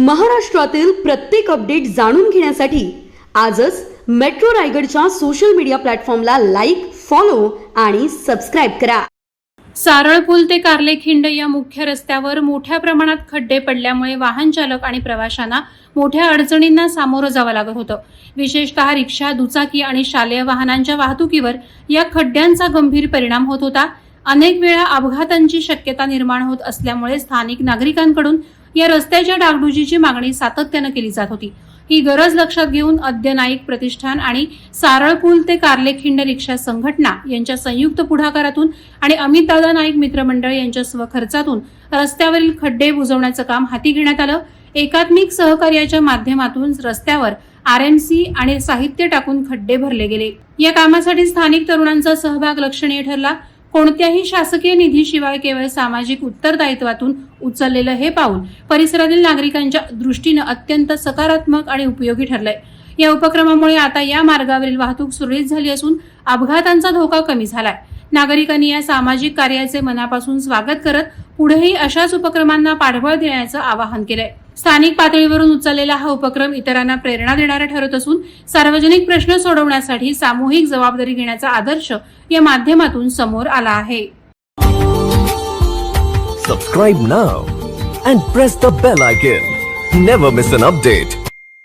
महाराष्ट्रातील प्रत्येक अपडेट जाणून घेण्यासाठी आजच मेट्रो रायगडच्या सोशल मीडिया प्लॅटफॉर्मला लाईक फॉलो आणि सबस्क्राईब करा. सारळ पूल ते कारलेखिंड या मुख्य रस्त्यावर मोठ्या प्रमाणात खड्डे पडल्यामुळे वाहन चालक आणि प्रवाशांना मोठ्या अडचणींना सामोरं जावं लागत होतं. विशेषतः रिक्षा दुचाकी आणि शालेय वाहनांच्या वाहतुकीवर या खड्ड्यांचा गंभीर परिणाम होत होता. अनेक वेळा अपघातांची शक्यता निर्माण होत असल्यामुळे स्थानिक नागरिकांकडून या रस्त्याच्या डागडुजीची मागणी सातत्यानं केली जात होती. ही गरज लक्षात घेऊन अद्य नाईक प्रतिष्ठान आणि सारळपूल ते कार्लेखिंड रिक्षा संघटना यांच्या संयुक्त पुढाकारातून आणि अमितदादा नाईक मित्रमंडळ यांच्या स्वखर्चातून रस्त्यावरील खड्डे बुजवण्याचं काम हाती घेण्यात आलं. एकात्मिक सहकार्याच्या माध्यमातून रस्त्यावर आर एम सी आणि साहित्य टाकून खड्डे भरले गेले. या कामासाठी स्थानिक तरुणांचा सहभाग लक्षणीय ठरला. कोणत्याही शासकीय निधीशिवाय केवळ सामाजिक उत्तरदायित्वातून उचललेलं हे पाऊल परिसरातील नागरिकांच्या दृष्टीनं अत्यंत सकारात्मक आणि उपयोगी ठरलंय. या उपक्रमामुळे आता या मार्गावरील वाहतूक सुरळीत झाली असून अपघातांचा धोका कमी झालाय. नागरिकांनी या सामाजिक कार्याचे मनापासून स्वागत करत पुढेही अशाच उपक्रमांना पाठबळ देण्याचं आवाहन केलंय. स्थानिक पातळीवरून उचललेला हा उपक्रम इतरांना प्रेरणा देणारा ठरत असून सार्वजनिक प्रश्न सोडवण्यासाठी सामूहिक जबाबदारी घेण्याचा आदर्श या माध्यमातून समोर आला आहे. Subscribe now and press the bell icon never miss an update